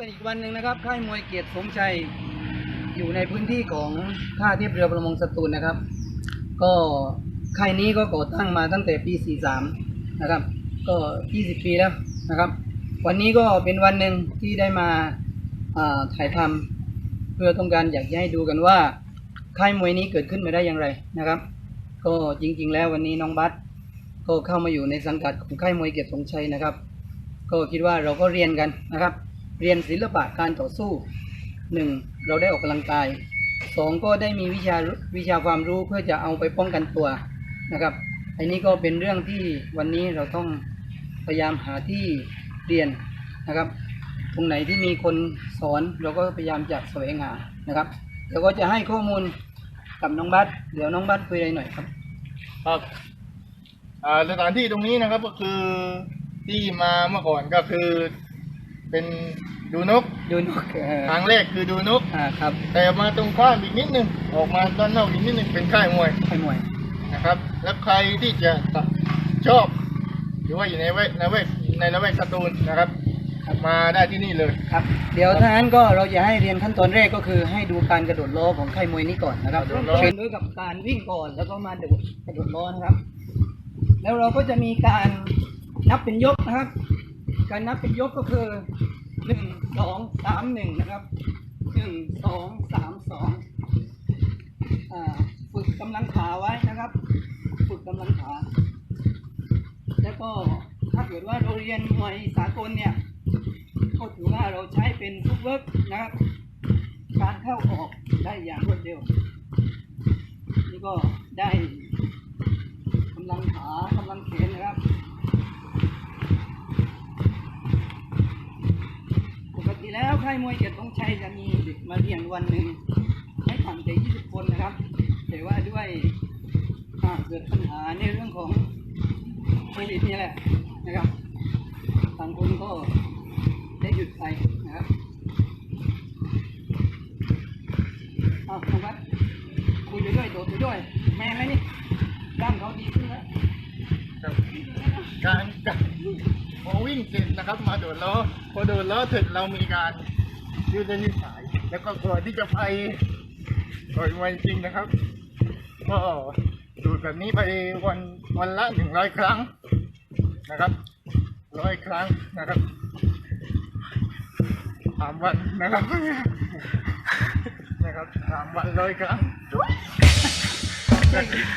บกันอีกวันหนึ่งนะครับ ค่ายมวยเกียรติสมชัยอยู่ในพื้นที่ของท่าเทียบเรือประมงสตูลนะครับ ก็ค่ายนี้ก็ก่อตั้งมาตั้งแต่ปี 43 นะครับ ก็ 20 ปีแล้วนะครับ วันนี้ก็เป็นวันหนึ่งที่ได้มาถ่ายทำเพื่อต้องการอยากให้ดูกันว่า ค่ายมวยนี้เกิดขึ้นมาได้อย่างไรนะครับ ก็จริง ๆ แล้ววันนี้น้องบัสก็เข้ามาอยู่ในสังกัดของค่ายมวยเกียรติสงชัยนะครับ ก็คิดว่าเราก็เรียนกันนะครับ เรียนศิลปะการต่อสู้หนึ่งเราได้ออกกำลังกายสองก็ได้มีวิชาวิชาความรู้เพื่อจะเอาไปป้องกันตัวนะครับอันนี้ก็เป็นเรื่องที่วันนี้เราต้องพยายามหาที่เรียนนะครับ ตรงไหนที่มีคนสอนเราก็พยายามจะแสวงหานะครับเดี๋ยวก็จะให้ข้อมูลกับน้องบัสเดี๋ยวน้องบัสคุยอะไรหน่อยครับครับสถานที่ตรงนี้นะครับก็คือที่มาเมื่อก่อนก็คือ เป็นดูนกดูนกเอ่อทางแรกคือดูนก อ่าครับแต่มาตรงข้ามอีกนิดนึงออกมาด้านนอกอีกนิดนึงเป็นค่ายมวยค่ายมวยนะครับ แล้วใครที่จะชอบ หรือว่าอยู่ในเวทในเวทในละแวกสตูลนะครับ มาได้ที่นี่เลยครับ เดี๋ยวถ้างั้นก็เราจะให้เรียนขั้นตอนแรกก็คือให้ดูการกระโดดล้อของค่ายมวยนี้ก่อนนะครับกระโดดล้อเชิญด้วยกับการวิ่งก่อนแล้วก็มาโดดกระโดดล้อนะครับ แล้วเราก็จะมีการนับเป็นยกนะครับ การนับเป็นยกก็คือหนึ่งสองสามหนึ่งนะครับหนึ่งสองสามสองฝึกกำลังขาไว้นะครับ ฝึกกำลังขา แล้วก็ถ้าเกิดว่าเราเรียนมวยสากลเนี่ยก็ถือว่าเราใช้เป็นฟุตเวิร์กนะครับ การเข้าออกได้อย่างรวดเร็ว นี่ก็ได้กำลังขากำลังแขน ค่ายมวยเกียรติทงชัยจะมีเด็กมาเรียนวันหนึ่งไม่ต่ำกว่า20 คนนะครับ แต่ว่าด้วยเกิดปัญหาในเรื่องของโควิดนี่แหละนะครับบางคนก็ได้หยุดไปนะครับเอาน้องวัดคุยไปด้วยโดดไปด้วย แม่ไหมนี่ร่างเขาดีขึ้นแล้วการการพอวิ่งเสร็จนะครับ มาโดดล้อพอโดดล้อเสร็จเรามีการ ยืดเส้นยืดสายแล้วก็ก่อนที่จะไปก่อนวันจริงนะครับ ก็ดูดแบบนี้ไปวันวันละหนึ่งร้อยครั้งนะครับร้อยครั้งนะครับสามวันนะครับนะครับสามวันร้อยครั้ง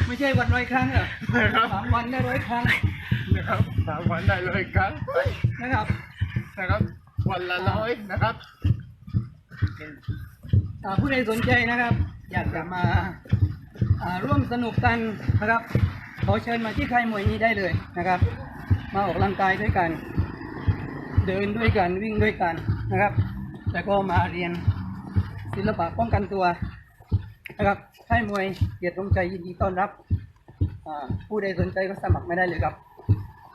ไม่ใช่วันร้อยครั้งเหรอนะครับสามวันได้ร้อยครั้งนะครับสามวันได้ร้อยครั้งนะครับนะครับวันละร้อยนะครับอ่า ผู้ใดสนใจนะครับ อยากจะมาร่วมสนุกกันนะครับ ขอเชิญมาที่ค่ายมวยนี้ได้เลยนะครับ มาออกกำลังกายด้วยกัน เดินด้วยกันวิ่งด้วยกันนะครับ แล้วก็มาเรียนศิลปะป้องกันตัวนะครับค่ายมวยเกียรติทงใจยินดีต้อนรับผู้ใดสนใจก็สมัครไม่ได้เลยครับ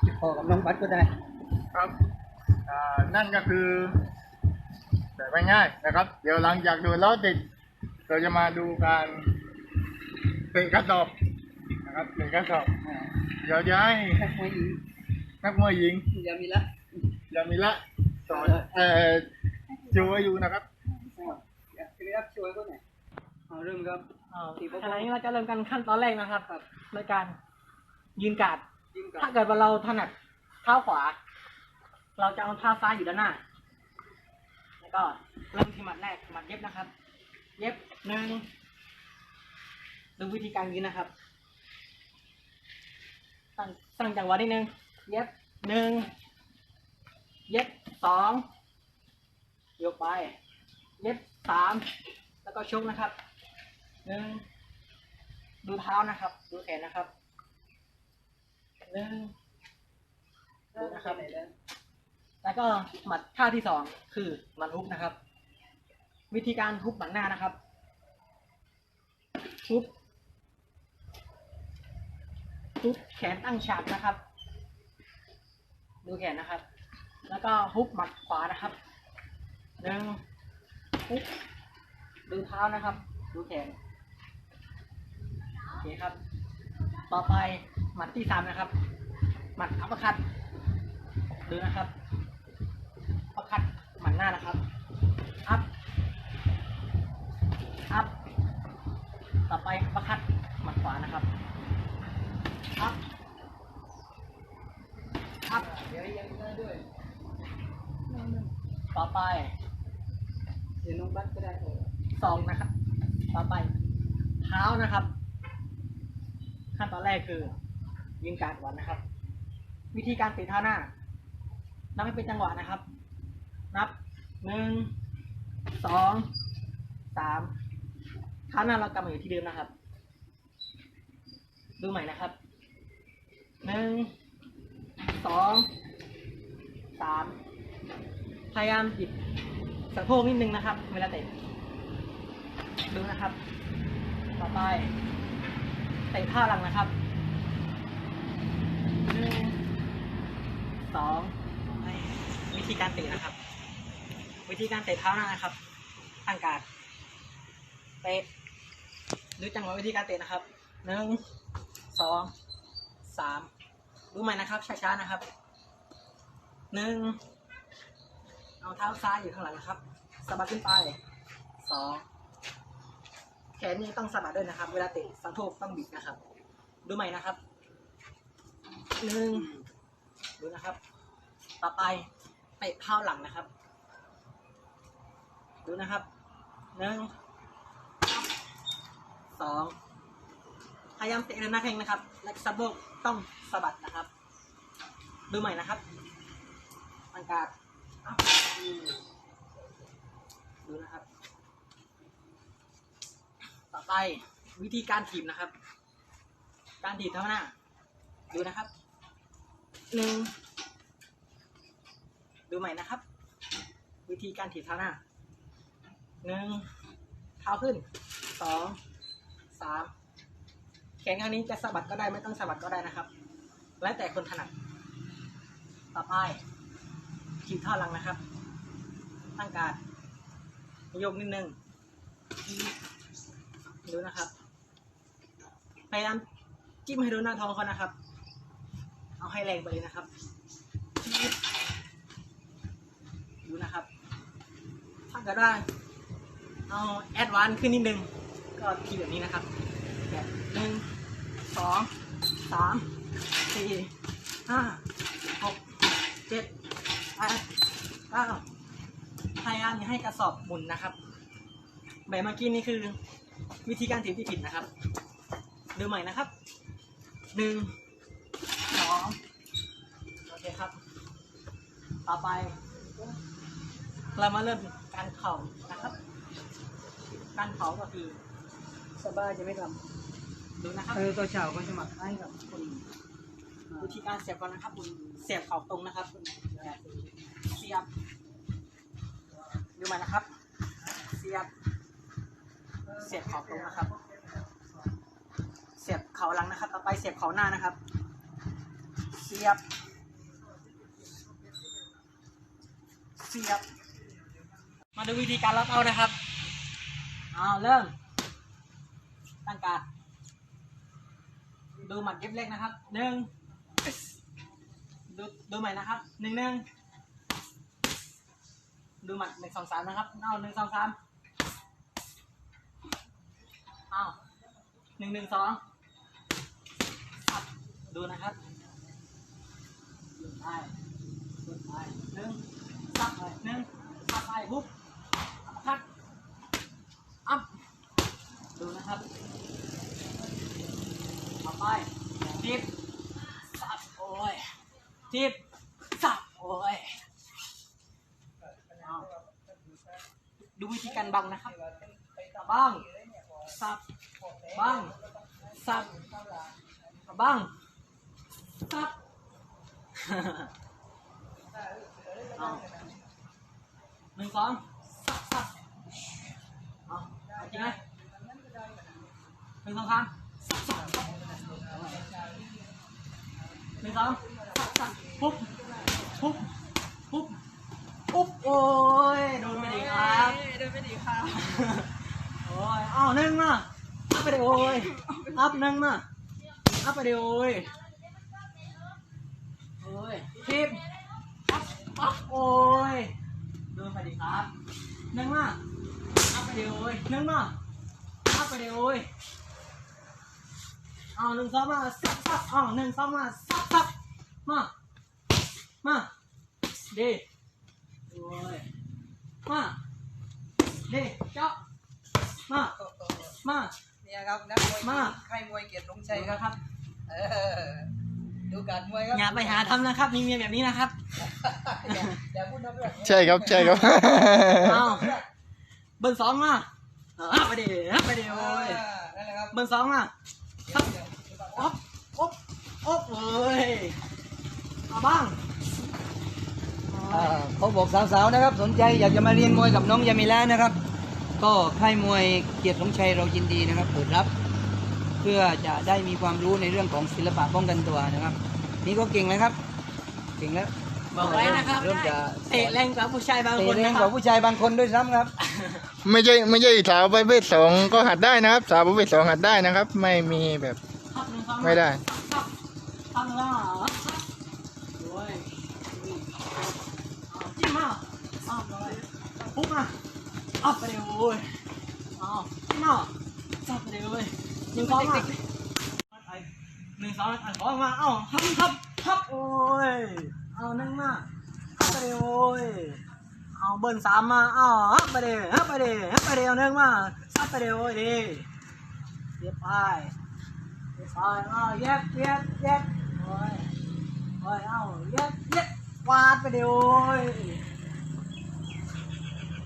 ติดต่อกับน้องบัตก็ได้ครับนั่นก็คือ แบบง่ายๆนะครับ เดี๋ยวหลังจากดูแล้วติด เราจะมาดูการเตะกระสอบนะครับเตะกระสอบอ่าเดี๋ยวจะให้นักมวยหญิงนักมวยหญิงยามิละยามิละสอนเอ่อจูอายุนะครับอยากจะได้รับช่วยก็ไหนอยเอาเริ่มครับอ่าขณะนี้เราจะเริ่มกันขั้นตอนแรกนะครับโดยการยืนการ์ดยิงกัถ้าเกิดว่าเราถนัดเท้าขวา เราจะเอาเท้าซ้ายอยู่ด้านหน้า แล้วก็เริ่มที่หมัดแรกหมัดเย็บนะครับ เย็บหนึ่งดูวิธีการยืนนะครับ ตั้งตั้งจังหวะนิดนึง เย็บหนึ่งเย็บสองยกไป เย็บสามแล้วก็ชกนะครับหนึ่งดูเท้านะครับ ดูแขนนะครับหนึ่งดูนะครับ แล้วก็หมัดท่าที่สองคือหมัดฮุบนะครับ วิธีการฮุบหมัดหน้านะครับฮุบฮุบแขนตั้งฉากนะครับ ดูแขนนะครับ แล้วก็ฮุบหมัดขวานะครับหนึ่งฮุบดูเท้านะครับ ดูแขนโอเคครับ ต่อไปหมัดที่สามนะครับ หมัดอัปเปอร์คัต หน้านะครับ อัพ อัพ ต่อไปประคัดหมัดขวานะครับ อัพ อัพ เดี๋ยวยังได้ด้วย ต่อไป เดี๋ยวลงบัตก็ได้สองนะครับ ต่อไป เท้านะครับ ขั้นตอนแรกคือ ยิงการหวนนะครับ วิธีการตะเท้าหน้านับให้เป็นจังหวะนะครับ นับ หนึ่งสองสามเท้าหน้าเรากำมาอยู่ที่เดิมนะครับ ดูใหม่นะครับหนึ่งสองสามพยายามบิดสะโพกนิดนึงนะครับ เวลาเตะดูนะครับ ต่อไปเตะท่าหลังนะครับหนึ่งสองวิธีการเตะนะครับ วิธีการเตะเท้านะครับ ตั้งการเตะดูจังหวะวิธีการเตะนะครับหนึ่งสองสามดูใหม่นะครับ ช้าๆนะครับหนึ่งเอาเท้าซ้ายอยู่ข้างหลังนะครับสะบัดขึ้นไปสองแขนนี่ต้องสะบัดด้วยนะครับ เวลาเตะสะโพกต้องบิดนะครับ ดูใหม่นะครับหนึ่งดูนะครับ ต่อไปเตะเท้าหลังนะครับ ดูนะครับหนึ่งสองพยายามเตะเดินหน้าแข้งนะครับ และสะโพกต้องสะบัดนะครับ ดูใหม่นะครับอังการดอ้าวดูนะครับ ต่อไปวิธีการถีบนะครับ การถีบเท้าหน้า ดูนะครับหนึ่งดูใหม่นะครับ วิธีการถีบเท้าหน้า หนึ่งเท้าขึ้นสองสามแขนข้างนี้จะสะบัดก็ได้ไม่ต้องสะบัดก็ได้นะครับ แล้วแต่คนถนัดต่อไปถีบเท้าหลังนะครับ ตั้งการยกนิดนึงดูนะครับพยายามจิ้มให้โดนหน้าท้องเขานะครับ เอาให้แรงไปเลยนะครับดูนะครับถ้าเกิดว่า เอาแอดวานขึ้นนิดนึง ก็ทีแบบนี้นะครับแบบหนึ่งสองสามสี่ห้าหกเจ็ดแปดเก้าพยายามอย่าให้กระสอบหมุนนะครับ แบบเมื่อกี้นี่คือวิธีการถีบที่ผิดนะครับ ดูใหม่นะครับหนึ่งสองโอเคครับ ต่อไป เรามาเริ่มการเข่านะครับ การเข่าก็คือสบายจะไม่ทดูนะครับำเออตัวเฉาก็จะหมักให้กับคนอ่าวิธีการเสียบก่อนนะครับคุณเสียบเข่าตรงนะครับคุณเสียบดูใหม่นะครับ เสียบ เสียบเข่าตรงนะครับ เสียบเข่าหลังนะครับ ต่อไปเสียบเข่าหน้านะครับ เสียบ เสียบ มาดูวิธีการล็อกเอานะครับเอาเริ่ม ตั้งการดดูหมัดเย็บเล็กนะครับหนึ่งดูดูใหม่นะครับหนึ่งหนึ่งดูหมัดหนึ่งสองสามนะครับเอาหนึ่งสองสามเอาหนึ่งหนึ่งสองดูนะครับดูไปดูไปหนึ่งสับไปหนึ่งสับไปปุ๊บพัดอัพ ดูนะครับต่อไปทิปสับโอ้ยทิปสับโอ้ยดูวิธีการบังนะครับบังสับบังสับบังสับหนึ่งสองสับสับเอาเอาจริงไหมห นึ่งสองสามหนึ่งสองสับสับปุ๊บปุ๊บปุ๊บปุ๊บโอ้ยโดนไปดีครับเดินไปดีค่ะโอ้ยอ้าวหนึ่งมาอัพไปเดี๋ยวโอ้ยอัพหนึ่งมาอัพไปเดี๋ยวโอ้ยโอ้ยทิปอัพอัพโอ้ยโดนไปดีครับหนึ่งมาอัพไปเดี๋ยวโอ้ยหนึ่งมาอัพไปเดี๋ยวโอ้ย อาหนึ่งสองมาสับสับเอาหนึ่งสองมาสับสับมามาดีโอ้ยมาดีเจาะมามาเนี่ยครับนักมวยมาค่ายมวยเกียรติสมชัยใช่ครับครับ เออดูการมวยครับอย่าไปหาทำนะครับมีเมียแบบนี้นะครับอย่าอย่าพูดนะเพื่อนใช่ครับใช่ครับเอาเบอร์สองมาเอาไปดิเอาไปดิโอ้ยอ่านั่นแหละครับเบอร์สองมาครับ อ๊อบอ๊อบอ๊อบเลยเอาบ้างอ่าเขาบอกสาวๆนะครับ สนใจอยากจะมาเรียนมวยกับน้องยามิล่านะครับ ก็ค่ายมวยเกียรติสมชัยเรายินดีนะครับเปิดรับ เพื่อจะได้มีความรู้ในเรื่องของศิลปะป้องกันตัวนะครับ นี่ก็เก่งแล้วครับ เก่งแล้วบอกไว้นะครับเริ่มจะเตะแรงกว่าผู้ชายบางเตะคนแรงนะคกรัว่าบผู้ชายบางคนด้วยซ้ำครับ ไม่ใช่ไม่ใช่สาวประเภทสองก็หัดได้นะครับ สาวประเภทสองหัดได้นะครับ ไม่มีแบบ ไม่ได้ครับทำแล้วโอ้ยเอาจิ้มมาเอาเลยปุ๊บมาเอาไปเลยโอ้ยเอาจิ้มมาจับไปเลยเว้ยหนึ่งสองมาหนึ่งสองอันสองมาเอาทับทับทับโอ้ยเอาหนึ่งมาทับไปเลยโอ้ยเอาเบิร์นสามมาเอาฮับไปเลยฮับไปเลยฮับไปเลยเอาหนึ่งมาซับไปเลยโอ้ยดีเรียบ ปล่อยเอาเย็ดเย็ดเย็ดโอ้ยโอ้ยเอาเย็ดเย็ดวาดไปเดี๋ยวโอ้ย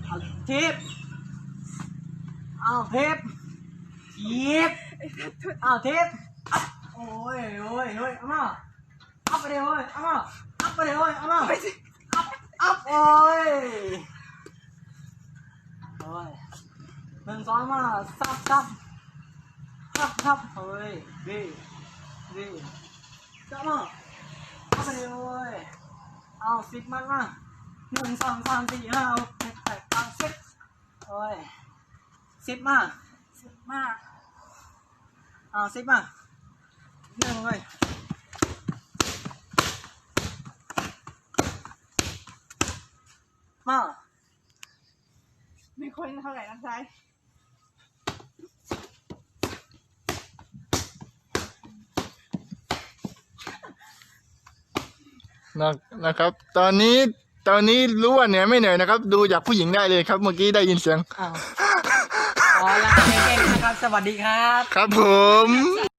เอาทิปเอาทิเทิปเอาทิปโอ้ยโอ้ยโอ้ยเอามาเอาไปเดี๋ยวโอ้ยเอามาเอาไปเดี๋ยวโอ้ยเอามาเอาโอ้ยโอ้ยหนึ่งสองมาซับซับ รับเฮ้ยดีดีจับมาเอาไปเลยเอาสิบมันมาหนึ่งสองสามสี่ห้าหกเจ็ดแปดเก้าสิบโอ้ยสิบมาสิบมาเอาสิบมาหนึ่งเลยมาไม่ค่อยเท่าไหร่นะซ้าย นะนะครับ ตอนนี้ตอนนี้รู้ว่าเหนื่อยไม่เหนื่อยนะครับ ดูจากผู้หญิงได้เลยครับ เมื่อกี้ได้ยินเสียงอ้าวขอลาไปเก่งนะครับ สวัสดีครับ ครับผม